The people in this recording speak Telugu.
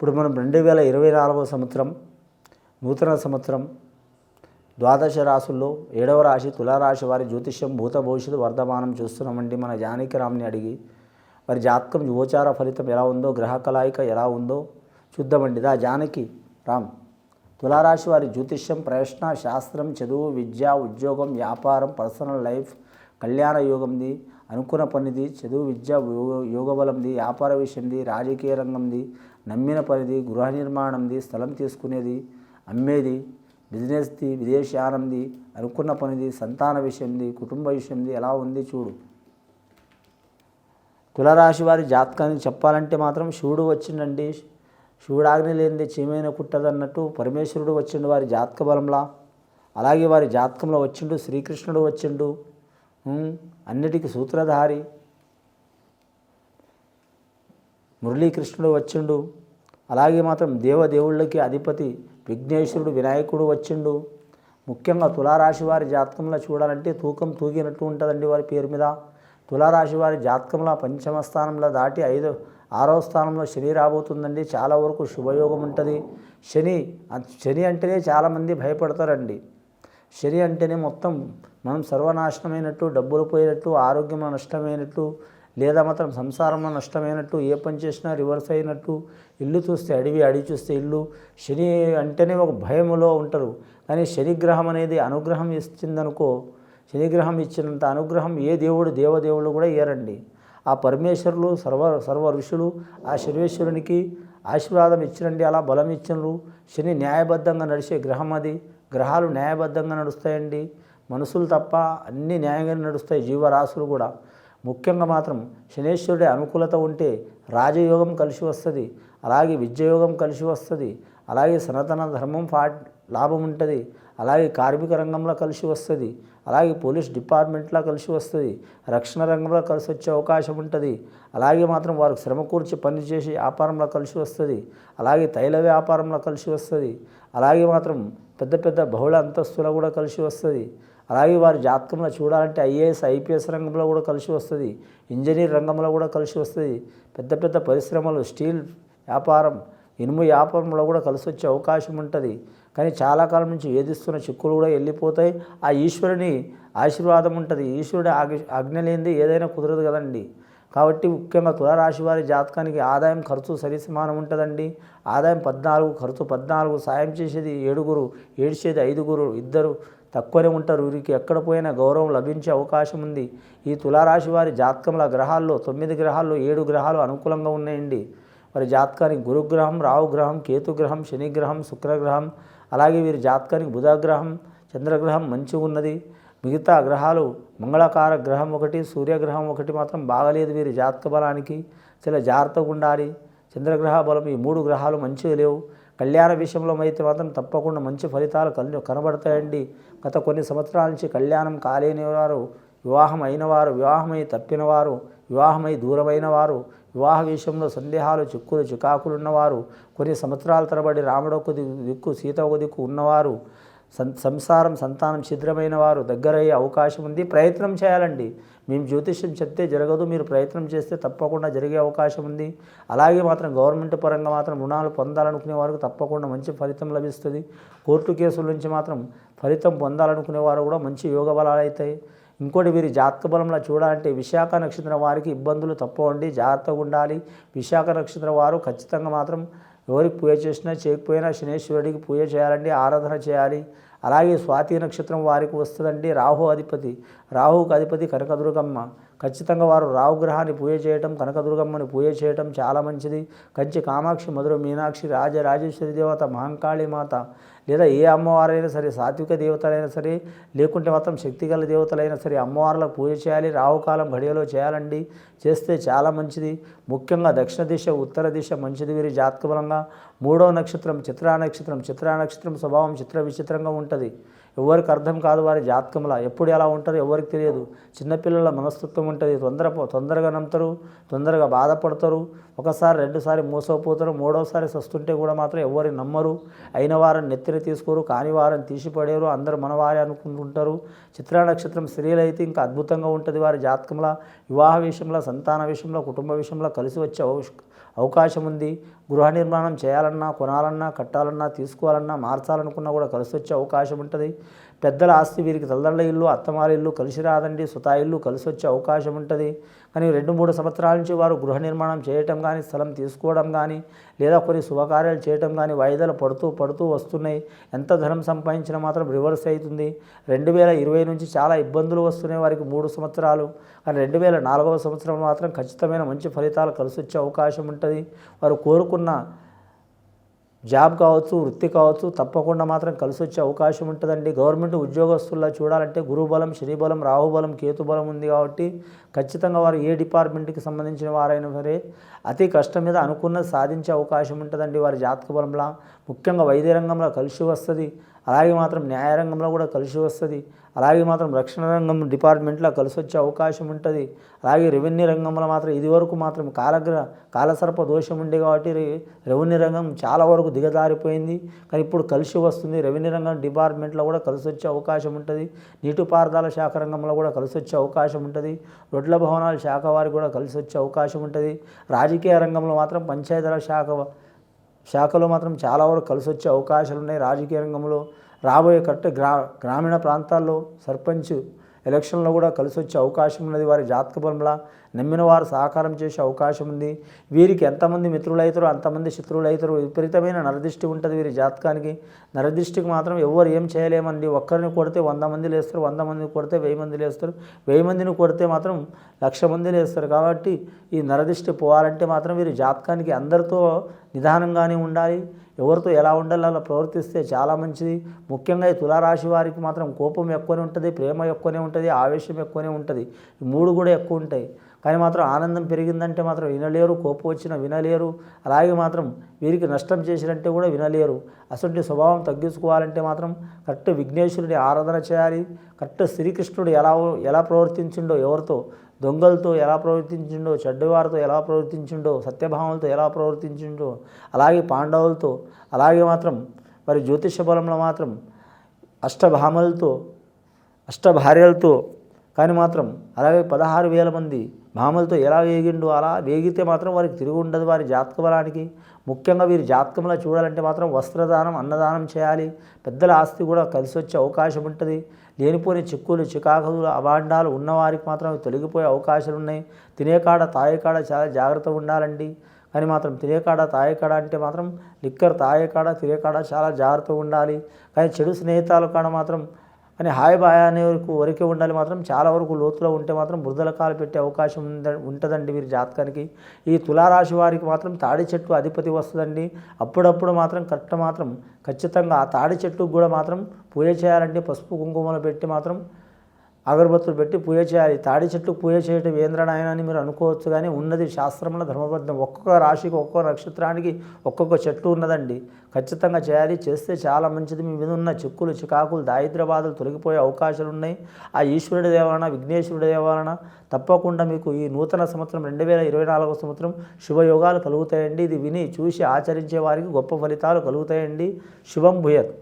ఇప్పుడు మనం రెండు వేల ఇరవై నాలుగవ సంవత్సరం నూతన సంవత్సరం ద్వాదశ రాసుల్లో ఏడవ రాశి తులారాశి వారి జ్యోతిష్యం భూత భవిష్యత్తు వర్ధమానం చూస్తున్నామండి. మన జానకిరామ్ని అడిగి వారి జాతకం యువచార ఫలితం ఎలా ఉందో గ్రహ కలాయిక ఎలా ఉందో చూద్దామండి. దా జానకి రామ్ తులారాశి వారి జ్యోతిష్యం ప్రశ్న శాస్త్రం చదువు విద్య ఉద్యోగం వ్యాపారం పర్సనల్ లైఫ్ కళ్యాణ యోగంది అనుకున్న పనిది చదువు విద్య యోగ యోగ బలంది వ్యాపార విషయంది రాజకీయ రంగంది నమ్మిన పనిది గృహ నిర్మాణంది స్థలం తీసుకునేది అమ్మేది బిజినెస్ది విదేశానంది అనుకున్న పనిది సంతాన విషయంది కుటుంబ విషయంది ఎలా ఉంది చూడు. తులరాశి వారి జాతకాన్ని చెప్పాలంటే మాత్రం శివుడు వచ్చిండండి. శివుడాగ్ని లేనిది చీమైన కుట్టదన్నట్టు పరమేశ్వరుడు వచ్చిండు వారి జాతక బలంలా. అలాగే వారి జాతకంలో వచ్చిండు శ్రీకృష్ణుడు వచ్చిండు. అన్నిటికీ సూత్రధారి. మురళీకృష్ణుడు వచ్చిండు. అలాగే మాత్రం దేవదేవుళ్ళకి అధిపతి విఘ్నేశ్వరుడు వినాయకుడు వచ్చిండు. ముఖ్యంగా తులారాశి వారి జాతకంలో చూడాలంటే తూకం తూగినట్టు ఉంటుందండి వారి పేరు మీద. తులారాశి వారి జాతకంలో పంచమ స్థానంలో దాటి ఐదో ఆరో స్థానంలో శని రాబోతుందండి. చాలా వరకు శుభయోగం ఉంటుంది. శని శని అంటేనే చాలామంది భయపడతారండి. శని అంటేనే మొత్తం మనం సర్వనాశనమైనట్టు డబ్బులు పోయినట్టు ఆరోగ్యం నష్టమైనట్టు లేదా మాత్రం సంసారంలో నష్టమైనట్టు ఏ పని చేసినా రివర్స్ అయినట్టు ఇల్లు చూస్తే అడవి అడవి చూస్తే ఇల్లు శని అంటేనే ఒక భయములో ఉంటారు. కానీ శనిగ్రహం అనేది అనుగ్రహం ఇచ్చిందనుకో శనిగ్రహం ఇచ్చినంత అనుగ్రహం ఏ దేవుడు దేవదేవుడు కూడా ఇయ్యరండి. ఆ పరమేశ్వరులు సర్వ సర్వ ఋషులు ఆ శనివేశ్వరునికి ఆశీర్వాదం ఇచ్చినండి అలా బలం ఇచ్చినరు. శని న్యాయబద్ధంగా నడిచే గ్రహం అది. గ్రహాలు న్యాయబద్ధంగా నడుస్తాయండి. మనుషులు తప్ప అన్ని న్యాయంగా నడుస్తాయి జీవరాశులు కూడా. ముఖ్యంగా మాత్రం శనేశ్వరుడి అనుకూలత ఉంటే రాజయోగం కలిసి వస్తుంది. అలాగే విద్యయోగం కలిసి వస్తుంది. అలాగే సనాతన ధర్మం ఫా లాభం ఉంటుంది. అలాగే కార్మిక రంగంలో కలిసి వస్తుంది. అలాగే పోలీస్ డిపార్ట్మెంట్లో కలిసి వస్తుంది. రక్షణ రంగంలో కలిసి వచ్చే అవకాశం ఉంటుంది. అలాగే మాత్రం వారు శ్రమ కూర్చి పనిచేసి వ్యాపారంలో కలిసి వస్తుంది. అలాగే తైల వ్యాపారంలో కలిసి వస్తుంది. అలాగే మాత్రం పెద్ద పెద్ద బహుళ అంతస్తులో కూడా కలిసి వస్తుంది. అలాగే వారి జాతకంలో చూడాలంటే ఐఏఎస్ ఐపీఎస్ రంగంలో కూడా కలిసి వస్తుంది. ఇంజనీర్ రంగంలో కూడా కలిసి వస్తుంది. పెద్ద పెద్ద పరిశ్రమలు స్టీల్ వ్యాపారం ఇనుము వ్యాపారంలో కూడా కలిసి వచ్చే అవకాశం ఉంటుంది. కానీ చాలా కాలం నుంచి వేధిస్తున్న చిక్కులు కూడా వెళ్ళిపోతాయి. ఆ ఈశ్వరుని ఆశీర్వాదం ఉంటుంది. ఈశ్వరుడు ఆగ్ ఆజ్ఞ లేనిది ఏదైనా కుదరదు కదండి. కాబట్టి ముఖ్యంగా తులారాశి వారి జాతకానికి ఆదాయం ఖర్చు సరి సమానం ఉంటుందండి. ఆదాయం పద్నాలుగు ఖర్చు పద్నాలుగు సాయం చేసేది ఏడుగురు ఏడ్చేది ఐదుగురు ఇద్దరు తక్కువనే ఉంటారు. వీరికి ఎక్కడ పోయినా గౌరవం లభించే అవకాశం ఉంది. ఈ తులారాశి వారి జాతకంలో గ్రహాల్లో తొమ్మిది గ్రహాల్లో ఏడు గ్రహాలు అనుకూలంగా ఉన్నాయండి. వారి జాతకానికి గురుగ్రహం రావుగ్రహం కేతుగ్రహం శనిగ్రహం శుక్రగ్రహం అలాగే వీరి జాతకానికి బుధగ్రహం చంద్రగ్రహం మంచిగా ఉన్నది మిగతా గ్రహాలు మంగళకార గ్రహం ఒకటి సూర్యగ్రహం ఒకటి మాత్రం బాగలేదు వీరి జాతక బలానికి. చాలా జాగ్రత్తగా ఉండాలి. చంద్రగ్రహ బలం ఈ మూడు గ్రహాలు మంచిగా లేవు. కళ్యాణ విషయంలో అయితే మాత్రం తప్పకుండా మంచి ఫలితాలు కల్ కనబడతాయండి. గత కొన్ని సంవత్సరాల నుంచి కళ్యాణం కాలేని వారు వివాహం అయిన వారు వివాహమై తప్పిన వారు వివాహమై దూరమైన వారు వివాహ విషయంలో సందేహాలు చిక్కులు చికాకులు ఉన్నవారు కొన్ని సంవత్సరాల తరబడి రాముడు ఒక దిక్కు దిక్కు సీత ఒక దిక్కు ఉన్నవారు సంసారం సంతానం ఛిద్రమైన వారు దగ్గరయ్యే అవకాశం ఉంది. ప్రయత్నం చేయాలండి. మేము జ్యోతిష్యం చెప్తే జరగదు. మీరు ప్రయత్నం చేస్తే తప్పకుండా జరిగే అవకాశం ఉంది. అలాగే మాత్రం గవర్నమెంట్ పరంగా మాత్రం రుణాలు పొందాలనుకునే వారికి తప్పకుండా మంచి ఫలితం లభిస్తుంది. కోర్టు కేసుల నుంచి మాత్రం ఫలితం పొందాలనుకునే వారు కూడా మంచి యోగ బలాలు అవుతాయి. ఇంకోటి వీరి జాతక బలంలో చూడాలంటే విశాఖ నక్షత్రం వారికి ఇబ్బందులు తప్పవండి. జాగ్రత్తగా ఉండాలి. విశాఖ నక్షత్రం వారు ఖచ్చితంగా మాత్రం ఎవరికి పూజ చేసినా చేయకపోయినా శనేశ్వరుడికి పూజ చేయాలండి ఆరాధన చేయాలి. అలాగే స్వాతి నక్షత్రం వారికి వస్తుందండి రాహు అధిపతి. రాహుకు అధిపతి కనకదుర్గమ్మ. ఖచ్చితంగా వారు రావు గ్రహాన్ని పూజ చేయటం కనకదుర్గమ్మని పూజ చేయటం చాలా మంచిది. కంచి కామాక్షి మధుర మీనాక్షి రాజరాజేశ్వరి దేవత మహంకాళి మాత. లేదా ఏ అమ్మవారైనా సరే సాత్విక దేవతలైనా సరే లేకుంటే మాత్రం శక్తిగల దేవతలైనా సరే అమ్మవార్లకు పూజ చేయాలి రావుకాలం ఘడియలో చేయాలండి. చేస్తే చాలా మంచిది. ముఖ్యంగా దక్షిణ దిశ ఉత్తర దిశ మంచిది. వీరి జాతక బలంగా మూడో నక్షత్రం చిత్రా నక్షత్రం చిత్రా నక్షత్రం స్వభావం చిత్ర విచిత్రంగా ఉంటుంది. ఎవరికి అర్థం కాదు వారి జాతకంలో. ఎప్పుడు ఎలా ఉంటారో ఎవరికి తెలియదు. చిన్నపిల్లల మనస్తత్వం ఉంటుంది. తొందర తొందరగా నమ్ముతారు తొందరగా బాధపడతారు. ఒకసారి రెండుసారి మోసపోతారు మూడోసారి సస్తుంటే కూడా మాత్రం ఎవరిని నమ్మరు. అయిన వారిని నెత్తిన తీసుకోరు కాని వారిని తీసిపడేరు అందరూ మనవారే అనుకుంటుంటారు. చిత్రా నక్షత్రం స్త్రీలు అయితే ఇంకా అద్భుతంగా ఉంటుంది. వారి జాతకంలో వివాహ విషయంలో సంతాన విషయంలో కుటుంబ విషయంలో కలిసి వచ్చే అవకాశం అవకాశం ఉంది. గృహ నిర్మాణం చేయాలన్నా కొనాలన్నా కట్టాలన్నా తీసుకోవాలన్నా మార్చాలనుకున్నా కూడా కలిసి వచ్చే అవకాశం ఉంటుంది. పెద్దల ఆస్తి వీరికి తల్లిదండ్రుల ఇల్లు అత్తమారి ఇల్లు కలిసి రాదండి సుతా ఇల్లు కలిసి వచ్చే అవకాశం ఉంటుంది. కానీ రెండు మూడు సంవత్సరాల నుంచి వారు గృహ నిర్మాణం చేయటం కానీ స్థలం తీసుకోవడం కానీ లేదా కొన్ని శుభకార్యాలు చేయటం కానీ వాయిదాలు పడుతూ పడుతూ వస్తున్నాయి. ఎంత ధనం సంపాదించినా మాత్రం రివర్స్ అవుతుంది. రెండు వేల ఇరవై నుంచి చాలా ఇబ్బందులు వస్తున్నాయి వారికి మూడు సంవత్సరాలు. కానీ రెండు వేల నాలుగవ సంవత్సరం మాత్రం ఖచ్చితమైన మంచి ఫలితాలు కలిసి వచ్చే అవకాశం ఉంటుంది. వారు కోరుకున్న జాబ్ కావచ్చు వృత్తి కావచ్చు తప్పకుండా మాత్రం కలిసి వచ్చే అవకాశం ఉంటుందండి. గవర్నమెంట్ ఉద్యోగస్తుల్లో చూడాలంటే గురుబలం శనిబలం రాహుబలం కేతుబలం ఉంది కాబట్టి ఖచ్చితంగా వారు ఏ డిపార్ట్మెంట్కి సంబంధించిన వారైనా సరే అతి కష్టం మీద అనుకున్నది సాధించే అవకాశం ఉంటుందండి వారి జాతక బలంలో. ముఖ్యంగా వైద్య రంగంలో కలిసి వస్తుంది. అలాగే మాత్రం న్యాయ రంగంలో కూడా కలిసి వస్తుంది. అలాగే మాత్రం రక్షణ రంగం డిపార్ట్మెంట్లో కలిసి వచ్చే అవకాశం ఉంటుంది. అలాగే రెవెన్యూ రంగంలో మాత్రం ఇదివరకు మాత్రం కాలగ్ర కాలసర్ప దోషం ఉండే కాబట్టి రెవెన్యూ రంగం చాలా వరకు దిగజారిపోయింది. కానీ ఇప్పుడు కలిసి వస్తుంది. రెవెన్యూ రంగం డిపార్ట్మెంట్లో కూడా కలిసి వచ్చే అవకాశం ఉంటుంది. నీటిపారుదల శాఖ రంగంలో కూడా కలిసి వచ్చే అవకాశం ఉంటుంది. రొడ్ల భవనాల శాఖ వారికి కూడా కలిసి వచ్చే అవకాశం ఉంటుంది. రాజకీయ రంగంలో మాత్రం పంచాయతీరాజ్ శాఖ శాఖలో మాత్రం చాలా వరకు కలిసి వచ్చే అవకాశాలు ఉన్నాయి రాజకీయ రంగంలో రాబోయే కరెక్ట్ గ్రా గ్రామీణ ప్రాంతాల్లో సర్పంచ్ ఎలక్షన్లో కూడా కలిసి వచ్చే అవకాశం ఉన్నది. వారి జాతక బలంలా నమ్మిన వారు సహకారం చేసే అవకాశం ఉంది. వీరికి ఎంతమంది మిత్రులు అవుతారో అంతమంది శత్రువులు విపరీతమైన నరదృష్టి ఉంటుంది వీరి జాతకానికి. నరదృష్టికి మాత్రం ఎవరు ఏం చేయలేమండి. ఒక్కరిని కొడితే వంద మంది లేస్తారు వంద మందిని కొడితే వెయ్యి మంది లేస్తారు. వెయ్యి మందిని కొడితే మాత్రం లక్ష మంది లేస్తారు. కాబట్టి ఈ నరదృష్టి పోవాలంటే మాత్రం వీరి జాతకానికి అందరితో నిదానంగానే ఉండాలి. ఎవరితో ఎలా ఉండాలో అలా ప్రవర్తిస్తే చాలా మంచిది. ముఖ్యంగా ఈ తులారాశి వారికి మాత్రం కోపం ఎక్కువనే ఉంటుంది ప్రేమ ఎక్కువనే ఉంటుంది ఆవేశం ఎక్కువనే ఉంటుంది. మూడు కూడా ఎక్కువ ఉంటాయి. కానీ మాత్రం ఆనందం పెరిగిందంటే మాత్రం వినలేరు కోపం వచ్చినా వినలేరు. అలాగే మాత్రం వీరికి నష్టం చేసినంటే కూడా వినలేరు. అసలు స్వభావం తగ్గించుకోవాలంటే మాత్రం కరెక్ట్ విఘ్నేశ్వరుడి ఆరాధన చేయాలి. కరెక్ట్ శ్రీకృష్ణుడు ఎలా ఎలా ప్రవర్తించిండో ఎవరితో దొంగలతో ఎలా ప్రవర్తించిండో చెడ్డవారితో ఎలా ప్రవర్తించిండో సత్యభామలతో ఎలా ప్రవర్తించిండో అలాగే పాండవులతో అలాగే మాత్రం మరి జ్యోతిష బలంలో మాత్రం అష్టభామలతో అష్టభార్యలతో కానీ మాత్రం అలాగే పదహారు వేల మంది భామలతో ఎలా వేగిండు అలా వేగితే మాత్రం వారికి తిరిగి ఉండదు వారి జాతక బలానికి. ముఖ్యంగా వీరి జాతకంలో చూడాలంటే మాత్రం వస్త్రదానం అన్నదానం చేయాలి. పెద్దల ఆస్తి కూడా కలిసి వచ్చే అవకాశం ఉంటుంది. లేనిపోని చిక్కులు చికాకులు అభాండాలు ఉన్నవారికి మాత్రం తొలగిపోయే అవకాశాలు ఉన్నాయి. తినేకాడ తాయేకాడ చాలా జాగ్రత్తగా ఉండాలండి. కానీ మాత్రం తినేకాడ తాయేకాడ అంటే మాత్రం లిక్కర్ తాయేకాడ తినేకాడ చాలా జాగ్రత్తగా ఉండాలి. కానీ చెడు స్నేహితాల కాడ మాత్రం కానీ హాయ్ బాయ్ అనే వరకు వరకే ఉండాలి మాత్రం చాలా వరకు లోతులో ఉంటే మాత్రం బురదల కాలు పెట్టే అవకాశం ఉంటుందండి వీరి జాతకానికి. ఈ తులారాశి వారికి మాత్రం తాడి చెట్టు అధిపతి వస్తుందండి. అప్పుడప్పుడు మాత్రం కరెక్ట్ మాత్రం ఖచ్చితంగా ఆ తాడి చెట్టుకు కూడా మాత్రం పూజ చేయాలంటే పసుపు కుంకుమలు పెట్టి మాత్రం అగరబత్తులు పెట్టి పూజ చేయాలి. తాడి చెట్టు పూజ చేయటం ఏంద్రనాయన అని మీరు అనుకోవచ్చు కానీ ఉన్నది శాస్త్రంలో ధర్మబద్ధం. ఒక్కొక్క రాశికి ఒక్కొక్క నక్షత్రానికి ఒక్కొక్క చెట్టు ఉన్నదండి. ఖచ్చితంగా చేయాలి. చేస్తే చాలా మంచిది. మీ మీద ఉన్న చిక్కులు చికాకులు దారిద్ర బాధలు తొలగిపోయే అవకాశాలు ఉన్నాయి. ఆ ఈశ్వరుడి దేవాలన విఘ్నేశ్వరుడి దేవాలన తప్పకుండా మీకు ఈ నూతన సంవత్సరం రెండు వేల ఇరవై నాలుగవ సంవత్సరం శుభయోగాలు కలుగుతాయండి. ఇది విని చూసి ఆచరించే వారికి గొప్ప ఫలితాలు కలుగుతాయండి. శుభం భూయత్.